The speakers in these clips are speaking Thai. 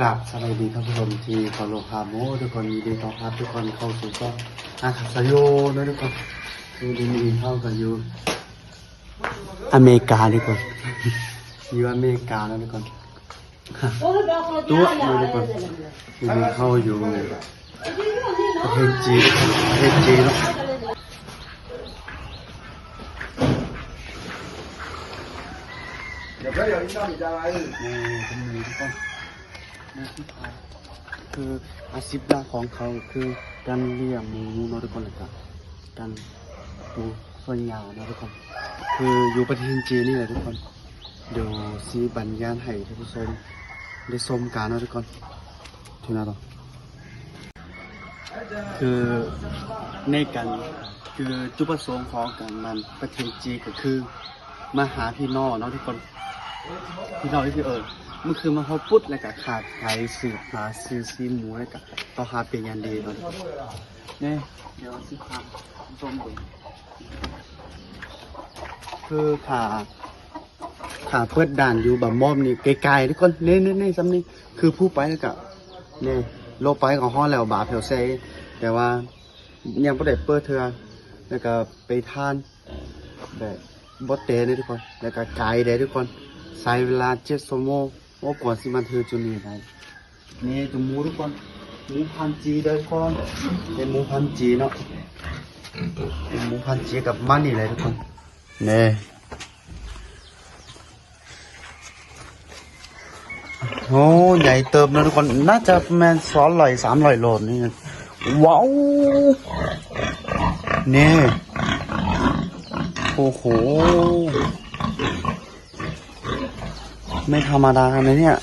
กรบสวัสดีท่านผู้ชมที่ขอโลคาโมทุกคนยินดีต้อนรับทุกคนเข้าสู่ก็อาคาสโยนะทุกคนดูดีมีเข้ากันอยู่อเมริกาทุกคนอยู่อเมริกาแล้วทุกคนตัวอยู่ทุกคนมีเข้าอยู่ประเทศจีนประเทศจีนแล้เดี๋ยวเดี๋ยวอีกหน่อยจะไรนี่คนนี้ทุกคนะที่พาคืออาชีพหลักของเขาคือการเลี้ยงหมูนะทุกคนเลยครับการดูส่วนยาวนะทุกคน คืออยู่ประเทศจีนนี่แหละทุกคนเดี๋ยวซีบรรยายให้ท่านผู้ชมได้ชมกันนะทุกคนที่น่าต่อคือในการคือจุดประสงค์ของการมันประเทศจีนก็คือมาหาพี่น้องเนาะทุกคน พี่น้องที่คือเออมันคือมาเขาปุ๊ดแล้วก็ขาดไก่สืบมาซื้อซีหมูแล้วก็ต่อหาเป็นยันดีเนาะเนี่ยเดี๋ยวซื้อความชมดูคือขาขาเปิดด่านอยู่แบบมอมนี่ไกลๆทุกคนเนี่นี่นี่ซ้ำนี่คือผู้ไปแล้วก็เนี่ยโลกไปของห้องแล้วบาปแถวเซแต่ว่ายังไม่ได้เปิดเทือแล้วก็ไปทานแบบบดเตะเลยทุกคน แล้วก็ไกลเลยทุกคน ใช้เวลาเจ็ดชั่วโมงโอ้กว่าสิมันเธอจุดนี้ได้นี่ตัวหมูทุกคนหมูพันจีเด้อทุกคนเป็นหมูพันจีเนาะเป็นหมูพันจีกับมันนี่เลยทุกคนนี่โอ้ใหญ่เติมนะทุกคนน่าจะประมาณสองร้อยสามร้อยโลนี่ว้าวนี่โอ้โห ไม่ธรรมดานะเนี่ย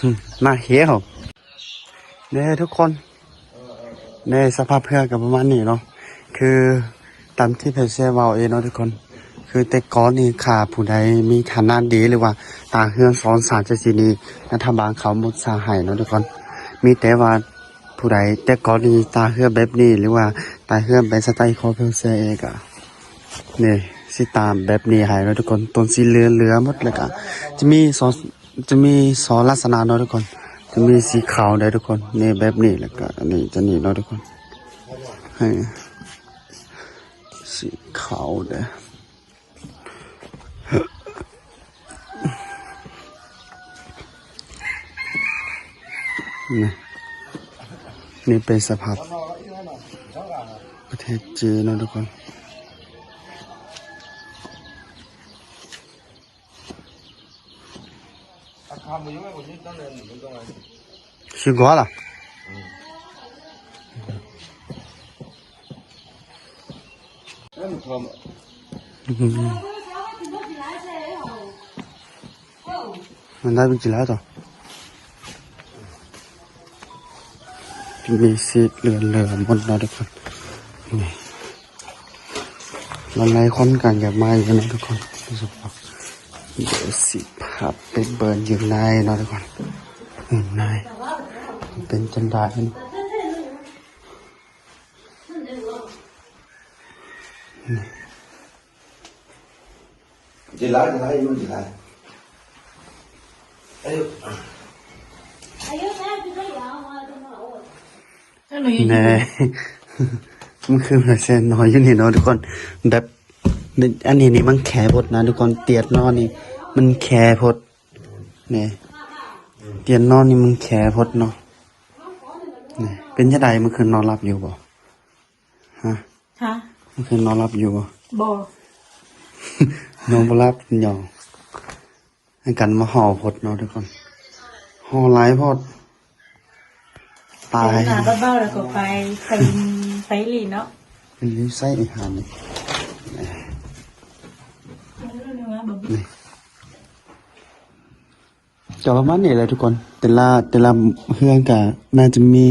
หึน่าเหี้ยวเนี่ยทุกคนเนี่ยสภาพเพื่อกับประมาณนี้เนาะคือตามที่เพจเซเวาเองเนาะทุกคน คือแต่ก่อนนี่ขาผู้ใดมีฐานะดีหรือว่าตาเฮือนสอนสารจะสีนีรัฐบาลเขาหมดสาหายเนาะทุกคน มีแต่ว่าผู้ใดแต่ก่อนนี่ตาเฮือนแบบนี้หรือว่าตาเฮือนแบบสไตล์คอเพลเซเองอะนี่ สิตามแบบนี้ให้เราะทุกคนต้นสีเหลือเหลือหมดเลยก็จะมีสองจะมีสองลักษณะเนาะทุกคน จะมีสีขาวได้ทุกคนนี่แบบนี้แล้วก็อันนี้จะนี่เนาะทุกคนให้สีขาวเด้อนี่นี่เป็นสภาพประเทศจีนนะทุกคน 감기면 무슨 일단은 운동을 신고하라. em mình đây bên chị lái rồi. Mình sẽ xe lửa lửa một là được rồi. Này. Lần này con cả nhà mai cái này các con. เดี๋ยวสิพับไปเบิร์นอยู่ในนอนก่อนอยู่ในเป็นจันดาเนาะดีไรดีไรอยู่ดีรอยุอายุแค่เดียวมาดูฮ้ยแน่มันคือมาเซนนอยอยู่นี่นาะทุกคนแบบ อันนี้นี่มันแขพดนะทุกคนเตียดนอนนี่ มันแขพดเนี่ยเตียดนอนนี่มันแขพดเนาะเนี่ยเป็นยังไงเมื่อคืนนอนหลับอยู่บ่ฮะฮะเมื่อคืนนอนหลับอยู่บ่บอนอนบ่หลับหยองให้กันมาห่อพดเนาะทุกคนห่อหลายพดตายหาเบ้าๆแล้วก็ไปไปไปลีนเนาะเป็นลิ้นไส้อาหารนี่ ก็ประมาณนี้แหละทุกคน แต่ละแต่ละเฮือนก็น่าจะมี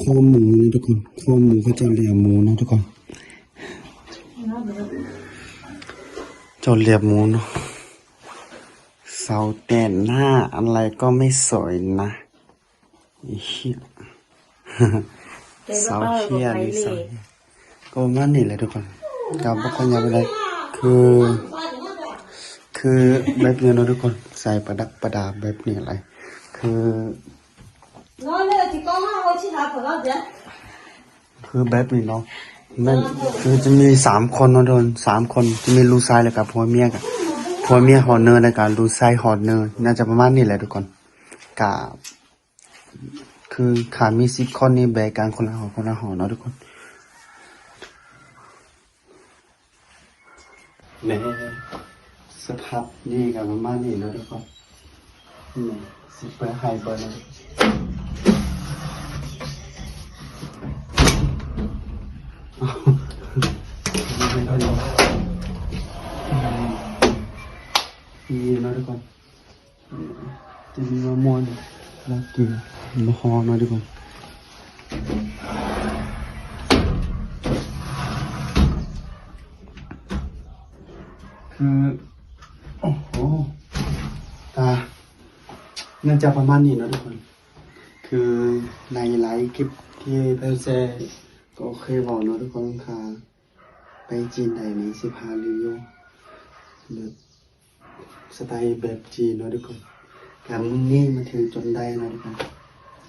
ข้อหมูทุกคนข้อหมูเขาจะเลี้ยงหมูนะทุกคนเจ้าเลี้ยงหมูเนาะเสาแต่หน้าอะไรก็ไม่สวยนะเหี้ยเสาเบ้าๆแล้วก็เหี้ยไปนี่ลีเสาก็ประมาณนี้แหละทุกคนกับบุคคลยาไปเลยคือ คืคือแบบนี้เนาะทุกคนใส่ประดับประดาแบบนี้อะไรคือ nó nữa thì con nó hồi chỉ học của nó vậy คือแบบนี้เนาะแม่นคือจะมีสามคนเนาะทุกคนสามคนจะมีลูกชายแล้วกับผัวเมียกับผัวเมียหอเนอร์แล้วกับลูกชายหอเนอร์น่าจะประมาณนี้แหละทุกคนกับคือขามีสิบคนนี่แบกกันคนละหอคนละหอเนาะทุกคนเนี่ย สภาพนี่กับมาณนี้เนะทุกคนนี่สิเปอร์ไฮเบอร์เนาะมีนะทุกคนจะมีมะม่วงแล้วกินมะฮอนะทุกคนคือโหตา น่าจะประมาณนี้นะทุกคน คือในไลฟ์คลิปที่เพื่อนแชร์ก็เคยบอกเนาะทุกคนค่ะ ไปจีนใดนี้สิพารีวิวแบบสไตล์แบบจีนเนาะทุกคนการมึงนี่มาถึงจนได้เนาะทุกคน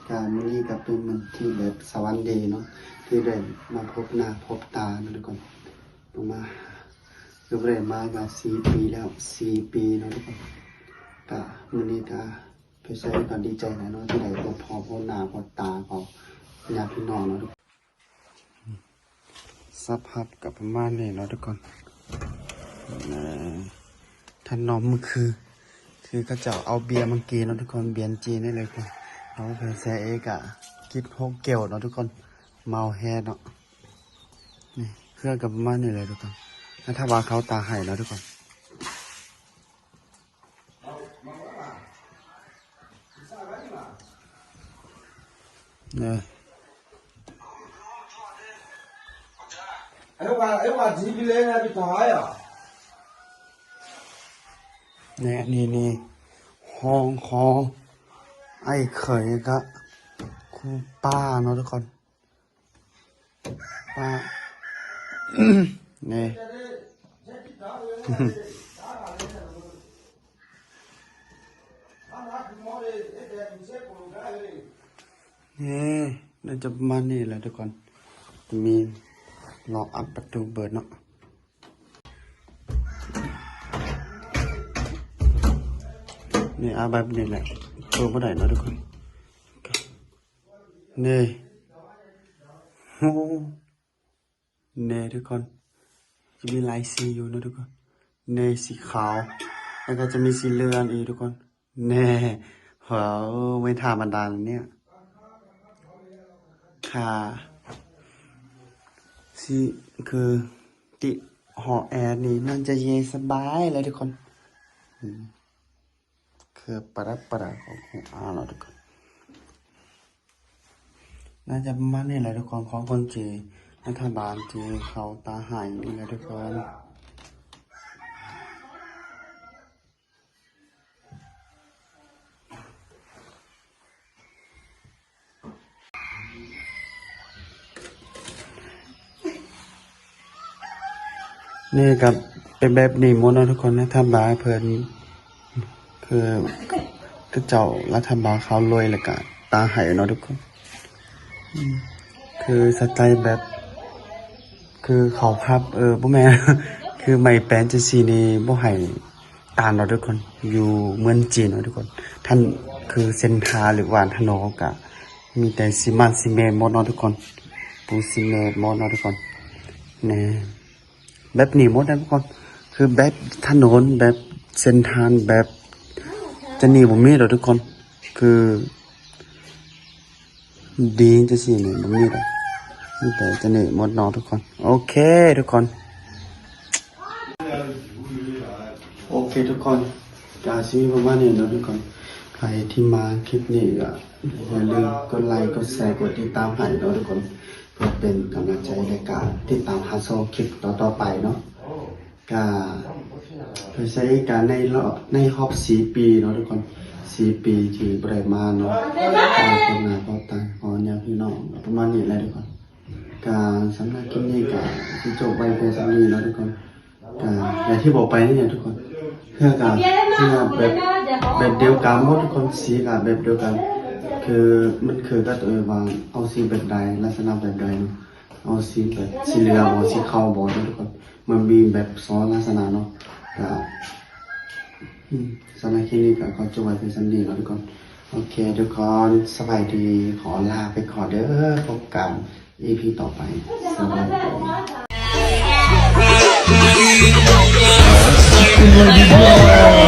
การมึงนี่กับเป็นมันที่แบบสวรรค์ดย์เนาะที่ได้มาพบหน้าพบตาเนาะทุกคนประมาณคือได้มากับสี่ปีแล้วสี่ปีเนาะทุกคนก็มันนี้ก็ เพื่อใช้ก็ดีใจนะเนาะที่ได้พบพอพบหนาพบตาพอญาติพี่น้องเนาะสภาพกับประมาณนี้เนาะทุกคนท่านน้องมันคือ คือก็จะเอาเบียร์มังกีเนาะทุกคนเบียร์จีนนี่เลยคนเอาเพอแซเอกอะกิดพกเกลเนาะทุกคนเมาแฮเนาะนี่เครื่องกับประมาณนี้เลยทุกคนแล้วถ้าว่าเขาตาไห้เนาะทุกคน นะไอ้ว่าไอ้ว่าจีบเลยนะพี่ท้อยอะเนี่ยนี่นี่ห้องคองไอ้เขยกับคุณป้าเนาะทุกคน ป้าเนี่ย นี่น่าจะมานี้แหละทุกคนมีล็อกอัพประตูเบิดเนาะนี่อาแบบนี้แหละตัวไม่ได้เนาะทุกคนนี่โอ้นี่ทุกคน จะมีลายสีอยู่นะทุกคนนี่สีขาว แล้วก็จะมีสีเหลืองอีกทุกคนนี่เหรอไม่ธรรมดาเนี่ย ค่ะสีคือติหอแอร์นี่มันจะเย็นสบายเลยทุกคนคือปรับปรับของของอาเราทุกคนน่าจะประมาณนี้แหละทุกคนของคนจีนรัฐบาลจีนเขาตาหายนี่แหละทุกคน นี่กับเป็นแบบนี้หมดนะทุกคนนะถ้าบาเพิ่นคือก็เจ้ารัฐบาลเขารวยแล้วก็ตาหายเนาะทุกคน คือสไตล์แบบ คือเขาพับ เออพ่อแม่คือไม่แปลนจะซีนี่บ่ให้ตาเราะทุกคน อยู่เมืองจีนเนาะทุกคน ท่านคือเส้นทาหรือวานถนนกะมีแต่ซีมันซีเมนหมดเนาะทุกคนปูซีเมนหมดเนาะทุกคนเนี่ย แบบนี้หมดนะทุกคนคือแบบถนนแบบเส้นทางแบบจะหนีผมมีหรอทุกคน คือ ดีจะสิหนีผมมีหรอแต่จะหนีหมดนอทุกคน โอเคทุกคน โอเคทุกคนกาซีประมาณนี้นะทุกคนใครที่มาคลิปนี้ก็อย่าลืมกดไลค์กดแชร์กดติดตามให้เนอะทุกคน เป็นกำลังใจในการติดตามหาโซคลิปต่อๆไปเนาะกาเใช้การในรอบในรอบสีปีเนาะทุกคนสีปีที่บริมาเนาะการคนงานก็ต่างขอเนี่ยพี่น้องประมาณนี้เลยทุกคนการสำนักกินนี่กับที่จบไปเป็นสามีเนาะทุกคนการอย่างที่บอกไปนี่เนี่ยทุกคนเพื่อการเพื่อแบบแบบเดียวกันหมดทุกคนสีกับแบบเดียวกัน คือมันคือก็ตัววางเอาสีแบบใดลักษณะแบบใดเอาสีแบบสีเหลืองเอาสีขาวบอกทุกคนมันมีแบบซ้อนลักษณะเนาะก็สำหรับคลิปนี้ก็ขอจบไว้เป็นสันดีแล้วทุกคนโอเคทุกคนสบายดีขอลาไปขอเด้อพบกัน EP ต่อไปสบายดี